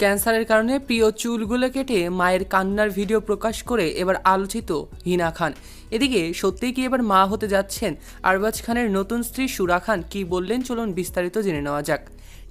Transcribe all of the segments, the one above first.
ক্যান্সারের কারণে প্রিয় চুলগুলো কেটে মায়ের কান্নার ভিডিও প্রকাশ করে এবার আলোচিত হিনা খান। এদিকে সত্যিই কি এবার মা হতে যাচ্ছেন? আরবাজ খানের নতুন স্ত্রী সুরা খান কি বললেন? চলুন বিস্তারিত জেনে নেওয়া যাক।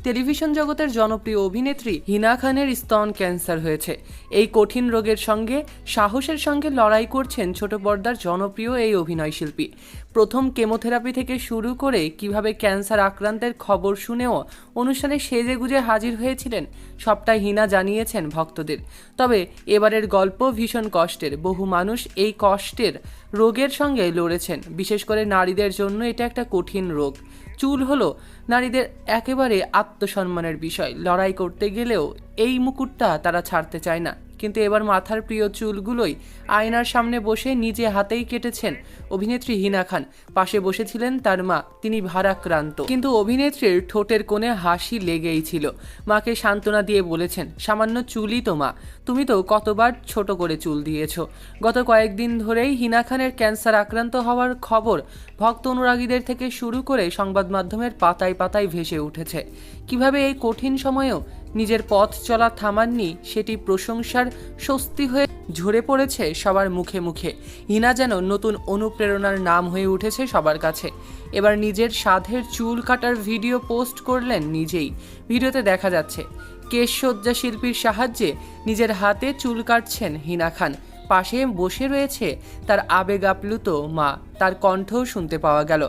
টেলিভিশন জগতের জনপ্রিয় অভিনেত্রী হিনা খানের স্তন ক্যান্সার হয়েছে। এই কঠিন রোগের সঙ্গে, সাহসের সঙ্গে লড়াই করছেন ছোট পর্দার জনপ্রিয় এই অভিনয় শিল্পী। প্রথম কেমোথেরাপি থেকে শুরু করে কীভাবে ক্যান্সার আক্রান্তের খবর শুনেও অনুষ্ঠানে সেজে গুজে হাজির হয়েছিলেন সবটাই হিনা জানিয়েছেন ভক্তদের। তবে এবারের গল্প ভীষণ কষ্টের। বহু মানুষ এই কষ্টের রোগের সঙ্গে লড়েছেন। বিশেষ করে নারীদের জন্য এটা একটা কঠিন রোগ। চুল হলো নারীদের একেবারে আত্মসম্মানের বিষয়। লড়াই করতে গেলেও এই মুকুটটা তারা ছাড়তে চায় না। কিন্তু এবার মাথার প্রিয় চুলগুলোই আয়নার সামনে বসে নিজে হাতেই কেটেছেন অভিনেত্রী হিনা খান। পাশে বসেছিলেন তার মা, তিনি ভারাক্রান্ত। কিন্তু অভিনেত্রীর ঠোঁটের কোণে হাসি লেগেই ছিল। মাকে সান্ত্বনা দিয়ে বলেছেন, সামান্য চুলই তো মা, তুমি তো কতবার ছোট করে চুল দিয়েছ। গত কয়েকদিন ধরেই হিনা খানের ক্যান্সার আক্রান্ত হওয়ার খবর ভক্ত অনুরাগীদের থেকে শুরু করে সংবাদ মাধ্যমের পাতায় পাতায় ভেসে উঠেছে। কীভাবে এই কঠিন সময়েও নিজের পথ চলা থামাননি, সেটি প্রশংসার স্বস্তি হয়ে ঝরে পড়েছে সবার মুখে মুখে। হিনা যেন নতুন অনুপ্রেরণার নাম হয়ে উঠেছে সবার কাছে। এবার নিজের সাধের চুল কাটার ভিডিও পোস্ট করলেন নিজেই। ভিডিওতে দেখা যাচ্ছে কেশসজ্জা শিল্পীর সাহায্যে নিজের হাতে চুল কাটছেন হিনা খান। পাশে বসে রয়েছে তার আবেগ আপ্লুত মা। তার কণ্ঠও শুনতে পাওয়া গেল।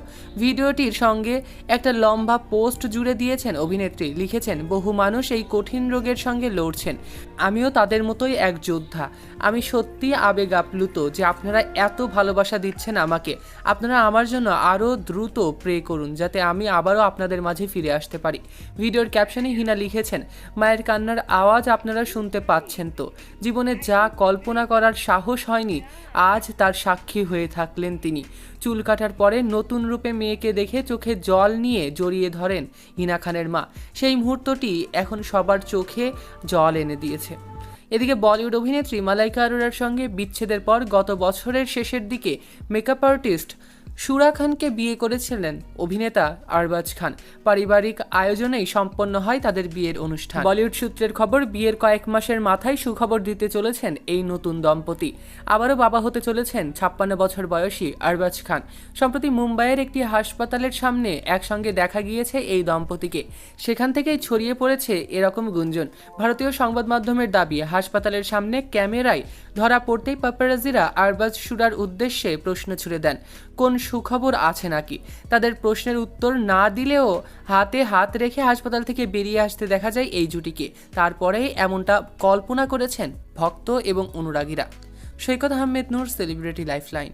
ভিডিওটির সঙ্গে একটা লম্বা পোস্ট জুড়ে দিয়েছেন অভিনেত্রী। লিখেছেন, বহু মানুষ এই কঠিন রোগের সঙ্গে লড়ছেন। আমিও তাদের মতোই এক যোদ্ধা। আমি সত্যি আবেগ আপ্লুত যে আপনারা এত ভালোবাসা দিচ্ছেন আমাকে। আপনারা আমার জন্য আরও দ্রুত প্রে করুন, যাতে আমি আবারও আপনাদের মাঝে ফিরে আসতে পারি। ভিডিওর ক্যাপশনে হিনা লিখেছেন, মায়ের কান্নার আওয়াজ আপনারা শুনতে পাচ্ছেন তো। জীবনে যা কল্পনা করার সাহস হয়নি, আজ তার সাক্ষী হয়ে থাকলেন তিনি। চুল কাটার পরে নতুন রূপে মেয়েকে দেখে চোখে জল নিয়ে জড়িয়ে ধরেন হিনা খানের মা। সেই মুহূর্তটি এখন সবার চোখে জল এনে দিয়েছে। এদিকে বলিউড অভিনেত্রী মালাইকা আরোরার সঙ্গে বিচ্ছেদের পর গত বছরের শেষের দিকে মেকআপ আর্টিস্ট সুরা খানকে বিয়ে করেছিলেন অভিনেতা আরবাজ খান। পারিবারিক আয়োজনেই সম্পন্ন হয় তাদের বিয়ের অনুষ্ঠান। বলিউড সূত্রের খবর, বিয়ের কয়েক মাসের মাথায় সুখবর দিতে চলেছেন এই নতুন দম্পতি। আবারও বাবা হতে চলেছেন ছাপ্পান্ন বছর বয়সী আরবাজ খান। সম্প্রতি মুম্বাইয়ের একটি হাসপাতালের সামনে একসঙ্গে দেখা গিয়েছে এই দম্পতিকে। সেখান থেকেই ছড়িয়ে পড়েছে এরকম গুঞ্জন। ভারতীয় সংবাদ মাধ্যমের দাবি, হাসপাতালের সামনে ক্যামেরায় ধরা পড়তেই পাপারাজিরা আরবাজ সুরার উদ্দেশ্যে প্রশ্ন ছুড়ে দেন। কোন সুখবর আছে নাকি? তাদের প্রশ্নের উত্তর না দিলেও হাতে হাত রেখে হাসপাতাল থেকে বেরিয়ে আসতে দেখা যায় এই জুটিকে। তারপরে এমনটা কল্পনা করেছেন ভক্ত এবং অনুরাগীরা। Saikat Ahmed Noor, celebrity lifeline.